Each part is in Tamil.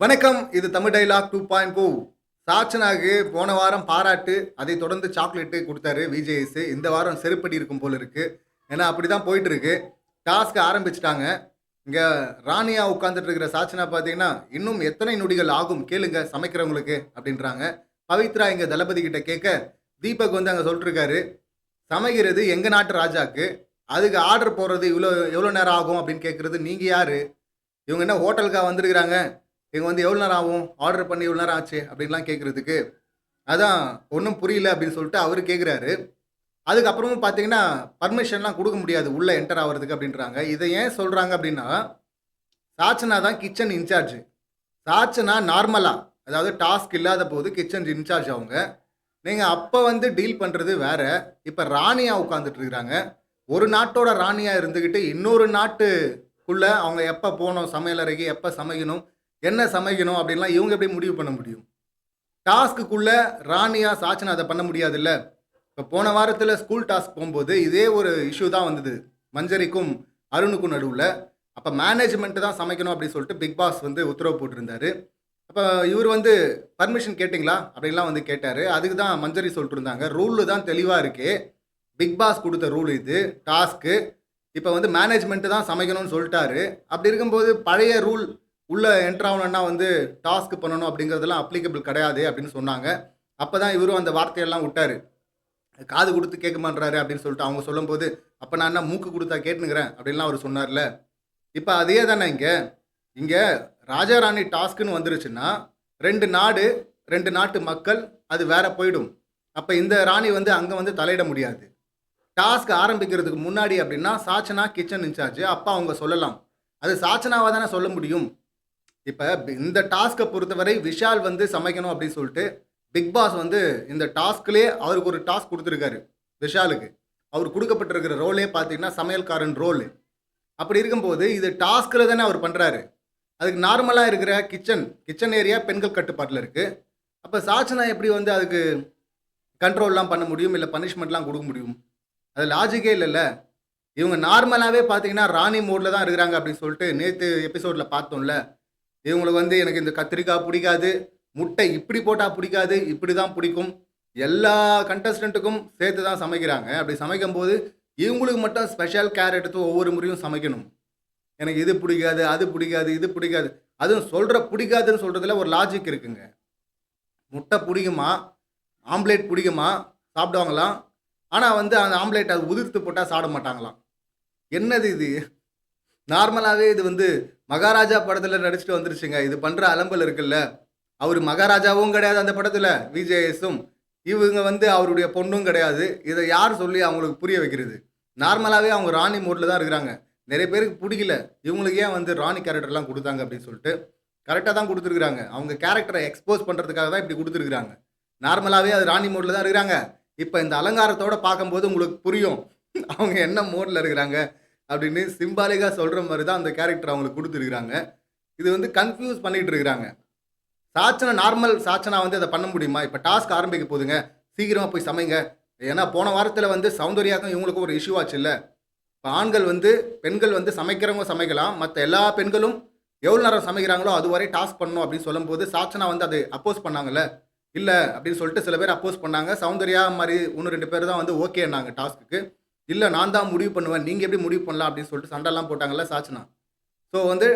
வணக்கம் இது Tamil dialogue two point two சாச்சனாக்கு போன வாரம் பாராட்டு அதை தொடர்ந்து சாக்லேட்டு கொடுத்தாரு விஜேஎஸ். இந்த வாரம் செருப்படி இருக்கும் போல இருக்கு. ஏன்னா அப்படி தான் போயிட்டு இருக்கு டாஸ்க் ஆரம்பிச்சிட்டாங்க. இங்கே ராணியா உட்காந்துட்டு இருக்கிற சாச்சனா பார்த்தீங்கன்னா இன்னும் எத்தனை நொடிகள் ஆகும்? கேளுங்க சமைக்கிறவங்களுக்கு அப்படின்றாங்க. பவித்ரா இங்கே தளபதி கிட்ட கேட்க தீபக் வந்து அங்கே சொல்லிட்டுருக்காரு. சமைக்கிறது எங்கள் நாட்டு ராஜாக்கு. அதுக்கு ஆர்டர் போடுறது இவ்வளோ எவ்வளோ நேரம் ஆகும் அப்படின்னு கேட்குறது நீங்கள் யார்? இவங்க என்ன ஹோட்டலுக்காக வந்திருக்கிறாங்க? இங்கே வந்து எவ்வளோ நேரம் ஆகும்? ஆர்டர் பண்ணி எவ்வளோ நேரம் ஆச்சு? அப்படின்லாம் கேட்குறதுக்கு அதான் ஒன்றும் புரியல அப்படின்னு சொல்லிட்டு அவர் கேட்குறாரு அதுக்கப்புறமும் பார்த்தீங்கன்னா பர்மிஷன்லாம் கொடுக்க முடியாது. உள்ளே என்டர் ஆகிறதுக்கு அப்படின்றாங்க. இதை ஏன் சொல்கிறாங்க அப்படின்னா சாச்சனா தான் கிச்சன் இன்சார்ஜ் சாச்சனா நார்மலாக அதாவது டாஸ்க் இல்லாத போது கிச்சன் இன்சார்ஜ் அவங்க. நீங்கள் அப்போ வந்து டீல் பண்ணுறது வேறு. இப்போ ராணியாக உட்காந்துட்டு இருக்கிறாங்க ஒரு நாட்டோட ராணியாக இருந்துக்கிட்டு இன்னொரு நாட்டுக்குள்ளே அவங்க எப்போ போகணும்? சமையலறைக்கு எப்போ சமைக்கணும்? என்ன சமைக்கணும் அப்படின்லாம் இவங்க எப்படி முடிவு பண்ண முடியும்? டாஸ்க்குள்ளே ராணியா சாச்சனா அதை பண்ண முடியாதுல்ல? இப்போ போன வாரத்தில் ஸ்கூல் டாஸ்க் போகும்போது இதே ஒரு இஷ்யூ தான் வந்தது. மஞ்சரிக்கும் அருணுக்கும் நடுவில். அப்போ மேனேஜ்மெண்ட்டு தான் சமைக்கணும் அப்படின்னு சொல்லிட்டு பிக் பாஸ் வந்து உத்தரவு போட்டிருந்தாரு. அப்போ இவர் வந்து பர்மிஷன் கேட்டிங்களா? அப்படின்லாம் வந்து கேட்டார். அதுக்கு தான் மஞ்சரி சொல்லிட்டு இருந்தாங்க ரூலு தான் தெளிவாக இருக்குது பிக் பாஸ் கொடுத்த ரூல் இது டாஸ்க்கு. இப்போ வந்து மேனேஜ்மெண்ட்டு தான் சமைக்கணும்னு சொல்லிட்டாரு. அப்படி இருக்கும்போது பழைய ரூல் உள்ளே என்ட்ரு ஆகணும்னா வந்து டாஸ்க் பண்ணணும் அப்படிங்கிறதெல்லாம் அப்ளிகபிள் கிடையாது அப்படின்னு சொன்னாங்க. அப்போ தான் இவரும் அந்த வார்த்தையெல்லாம் விட்டார். காது கொடுத்து கேட்க மாட்டுறாரு அப்படின்னு சொல்லிட்டு அவங்க சொல்லும்போது அப்போ நான் என்ன மூக்கு கொடுத்தா கேட்டுனுங்கிறேன் அப்படின்லாம் அவர் சொன்னார்ல. இப்போ அதே தானே இங்கே. இங்கே ராஜாராணி டாஸ்க்குன்னு வந்துருச்சுன்னா ரெண்டு நாடு ரெண்டு நாட்டு மக்கள் அது வேற போயிடும். அப்போ இந்த ராணி வந்து அங்கே வந்து தலையிட முடியாது. டாஸ்க் ஆரம்பிக்கிறதுக்கு முன்னாடி அப்படின்னா சாச்சனா கிச்சன் இன்சார்ஜ் அப்போ அவங்க சொல்லலாம். அது சாச்சனாவாக தானே சொல்ல முடியும்? இப்போ இந்த டாஸ்க்கை பொறுத்தவரை விஷால் வந்து சமைக்கணும் அப்படின்னு சொல்லிட்டு பிக் பாஸ் வந்து இந்த டாஸ்க்லேயே அவருக்கு ஒரு டாஸ்க் கொடுத்துருக்காரு விஷாலுக்கு. அவர் கொடுக்கப்பட்டிருக்கிற ரோலே பார்த்தீங்கன்னா சமையல்காரன் ரோல். அப்படி இருக்கும்போது இது டாஸ்கில் தானே அவர் பண்ணுறாரு அதுக்கு நார்மலாக இருக்கிற கிச்சன் கிச்சன் ஏரியா பெண்கள் கட்டுப்பாட்டில் இருக்குது அப்போ சாச்சனா எப்படி வந்து அதுக்கு கண்ட்ரோல்லாம் பண்ண முடியும்? இல்லை பனிஷ்மெண்ட்லாம் கொடுக்க முடியும்? அது லாஜிக்கே இல்லைல்ல. இவங்க நார்மலாகவே பார்த்தீங்கன்னா ராணி மோடில் தான் இருக்கிறாங்க அப்படின்னு சொல்லிட்டு நேற்று எபிசோடில் பார்த்தோம்ல. இவங்களுக்கு வந்து எனக்கு இந்த கத்திரிக்காய் பிடிக்காது முட்டை இப்படி போட்டால் பிடிக்காது இப்படி தான் பிடிக்கும். எல்லா கண்டஸ்டண்ட்டுக்கும் சேர்த்து தான் சமைக்கிறாங்க. அப்படி சமைக்கும் போது இவங்களுக்கு மட்டும் ஸ்பெஷல் கேர் எடுத்து ஒவ்வொரு முறையும் சமைக்கணும். எனக்கு இது பிடிக்காது அது பிடிக்காது இது பிடிக்காது. அதுவும் சொல்கிற பிடிக்காதுன்னு சொல்கிறதுல ஒரு லாஜிக் இருக்குங்க. முட்டை பிடிக்குமா? ஆம்லேட் பிடிக்குமா? சாப்பிடுவாங்களாம். ஆனால் வந்து அந்த ஆம்லேட் அது உதிர்த்து போட்டால் சாப்பிட மாட்டாங்களாம். என்னது இது? நார்மலாகவே இது வந்து மகாராஜா படத்தில் நடிச்சுட்டு வந்துருச்சுங்க. இது பண்ணுற அலம்பல் இருக்குல்ல. அவர் மகாராஜாவும் கிடையாது அந்த படத்தில் விஜேஎஸும் இவங்க வந்து அவருடைய பொண்ணும் கிடையாது. இதை யார் சொல்லி அவங்களுக்கு புரிய வைக்கிறது? நார்மலாகவே அவங்க ராணி மோட்டில் தான் இருக்கிறாங்க. நிறைய பேருக்கு பிடிக்கல. இவங்களுக்கு ஏன் வந்து ராணி கேரக்டர்லாம் கொடுத்தாங்க அப்படின்னு சொல்லிட்டு. கரெக்டாக தான் கொடுத்துருக்குறாங்க. அவங்க கேரக்டரை எக்ஸ்போஸ் பண்ணுறதுக்காக தான் இப்படி கொடுத்துருக்குறாங்க. நார்மலாகவே அது ராணி மோடில் தான் இருக்கிறாங்க. இப்போ இந்த அலங்காரத்தோடு பார்க்கும்போது உங்களுக்கு புரியும். அவங்க என்ன மோடில் இருக்கிறாங்க? அப்படின்னு சிம்பாலிக்காக சொல்கிற மாதிரி தான் அந்த கேரக்டர் அவங்களுக்கு கொடுத்துருக்குறாங்க. இது வந்து கன்ஃபியூஸ் பண்ணிகிட்டு இருக்கிறாங்க. சாச்சனை நார்மல் சாச்சனா வந்து அதை பண்ண முடியுமா? இப்போ டாஸ்க் ஆரம்பிக்க போகுதுங்க. சீக்கிரமாக போய் சமைங்க. ஏன்னா போன வாரத்தில் வந்து சௌந்தர்யாக்கும் இவங்களுக்கும் ஒரு இஷ்யூ ஆச்சு இல்லை. இப்போ ஆண்கள் வந்து பெண்கள் வந்து சமைக்கிறவங்க சமைக்கலாம். மற்ற எல்லா பெண்களும் எவ்வளோ நேரம் சமைக்கிறாங்களோ அது வரை டாஸ்க் பண்ணணும் அப்படின்னு சொல்லும்போது சாச்சனா வந்து அதை அப்போஸ் பண்ணாங்கல்ல. இல்லை அப்படின்னு சொல்லிட்டு சில பேர் அப்போஸ் பண்ணாங்க. சௌந்தர்யா மாதிரி ஒன்று ரெண்டு பேர் தான் வந்து ஓகேன்னாங்க டாஸ்க்குக்கு இல்லை நான் தான் முடிவு பண்ணுவேன். நீங்கள் எப்படி முடிவு பண்ணலாம் அப்படின்னு சொல்லிட்டு சண்டைலாம் போட்டாங்கல்ல சாச்சினா? ஸோ வந்து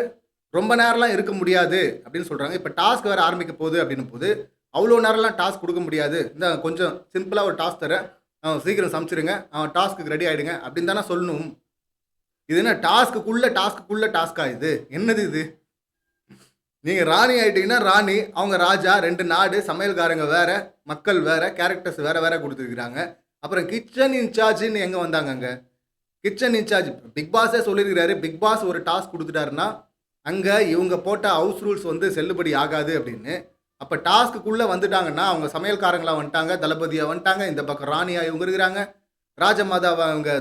ரொம்ப நேரம்லாம் இருக்க முடியாது அப்படின்னு சொல்கிறாங்க இப்போ டாஸ்க் வேறு ஆரம்பிக்க போகுது அப்படின்னும் போது அவ்வளோ நேரம்லாம் டாஸ்க் கொடுக்க முடியாது. இந்த கொஞ்சம் சிம்பிளாக ஒரு டாஸ்க் தரேன். அவன் சீக்கிரம் சமைச்சிருங்க. அவன் டாஸ்க்கு ரெடி ஆகிடுங்க அப்படின்னு தானே சொல்லணும். இது என்ன டாஸ்க்குள்ளே டாஸ்க்குள்ளே டாஸ்கா இது? என்னது இது? நீங்கள் ராணி ஆகிட்டீங்கன்னா ராணி அவங்க ராஜா ரெண்டு நாடு சமையல்காரங்க வேறு மக்கள் வேறு கேரக்டர்ஸ் வேறு வேறு கொடுத்துருக்குறாங்க. அப்புறம் கிச்சன் இன்சார்ஜின்னு எங்கே வந்தாங்க அங்கே கிச்சன் இன்சார்ஜ் பிக் பாஸே சொல்லியிருக்கிறாரு. பிக் பாஸ் ஒரு டாஸ்க் கொடுத்துட்டாருன்னா அங்கே இவங்க போட்ட ஹவுஸ் ரூல்ஸ் வந்து செல்லுபடி ஆகாது அப்படின்னு. அப்போ டாஸ்க்குள்ளே வந்துட்டாங்கன்னா அவங்க சமையல்காரங்களா வந்துட்டாங்க தளபதியாக வந்துட்டாங்க இந்த பக்கம் ராணியா இவங்க இருக்கிறாங்க ராஜமாதாவை அவங்க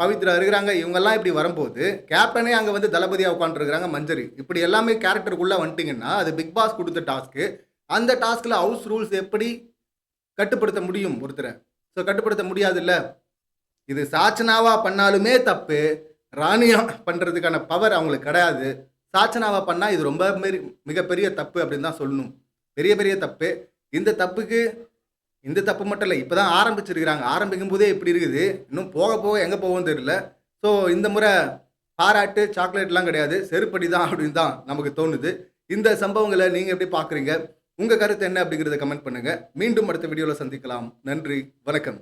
பவித்ரா இருக்கிறாங்க இவங்கெல்லாம் இப்படி வரும்போது கேப்டனே அங்கே வந்து தளபதியாக உட்காந்துருக்குறாங்க மஞ்சரி. இப்படி எல்லாமே கேரக்டருக்குள்ளே வந்துட்டிங்கன்னா அது பிக் பாஸ் கொடுத்த டாஸ்க்கு அந்த டாஸ்கில் ஹவுஸ் ரூல்ஸ் எப்படி கட்டுப்படுத்த முடியும் ஒருத்தரை? ஸோ கட்டுப்படுத்த முடியாதுல்ல. இது சாச்சனாவா பண்ணாலுமே தப்பு. ராணியா பண்ணுறதுக்கான பவர் அவங்களுக்கு கிடையாது. சாச்சனாவா பண்ணால் இது ரொம்ப மாரி மிகப்பெரிய தப்பு அப்படின்னு தான் சொல்லணும். பெரிய பெரிய தப்பு. இந்த தப்புக்கு இந்த தப்பு மட்டும் இல்லை இப்போ தான் ஆரம்பிச்சிருக்கிறாங்க. ஆரம்பிக்கும் போதே இப்படி இருக்குது. இன்னும் போக போக எங்கே போகும்னு தெரியல. ஸோ இந்த முறை பாராட்டு சாக்லேட்லாம் கிடையாது. செருப்படி தான் அப்படின்னு தான் நமக்கு தோணுது. இந்த சம்பவங்களை நீங்கள் எப்படி பார்க்குறீங்க உங்கள் கருத்து என்ன அப்படிங்கிறத கமெண்ட் பண்ணுங்கள் மீண்டும் அடுத்த வீடியோவில் சந்திக்கலாம். நன்றி. வணக்கம்.